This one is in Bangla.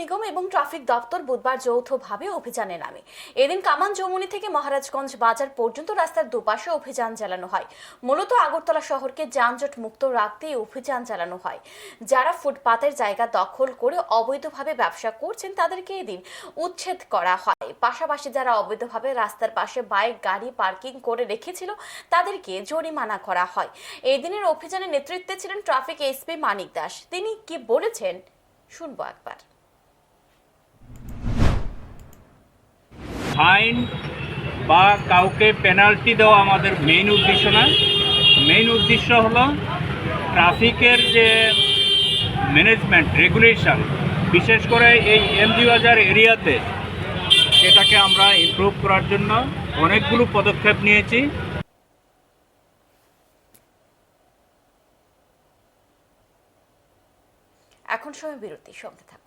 নিগম এবং ট্রাফিক দপ্তর বুধবার যৌথভাবে অভিযানে নামে। এদিন কামান যমুনি থেকে মহারাজগঞ্জ বাজার পর্যন্ত রাস্তার দুপাশে অভিযান চালানো হয়। মূলত আগরতলা শহরকে যানজট মুক্ত রাখতে এই অভিযান চালানো হয়। যারা ফুটপাতের জায়গা দখল করে অবৈধভাবে ব্যবসা করছেন, তাদেরকে এদিন উচ্ছেদ করা হয়। পাশাপাশি যারা অবৈধভাবে রাস্তার পাশে বাইক, গাড়ি পার্কিং করে রেখেছিল, তাদেরকে জরিমানা করা হয়। এই দিনের অভিযানে নেতৃত্বে ছিলেন ট্রাফিক এসপি মানিক দাস। তিনি কি বলেছেন? শুনব একবার। ফাইন বা কাউকে পেনাল্টি দেওয়া আমাদের মেইন উদ্দেশ্য না মেইন উদ্দেশ্য হলো ট্রাফিকের যে ম্যানেজমেন্ট রেগুলেশন বিশেষ করে এই এমজি বাজার এরিয়াতে, সেটাকে আমরা ইমপ্রুভ করার জন্য অনেকগুলো পদক্ষেপ নিয়েছি। এখন সময় বিরতি সঙ্গে থাকুন।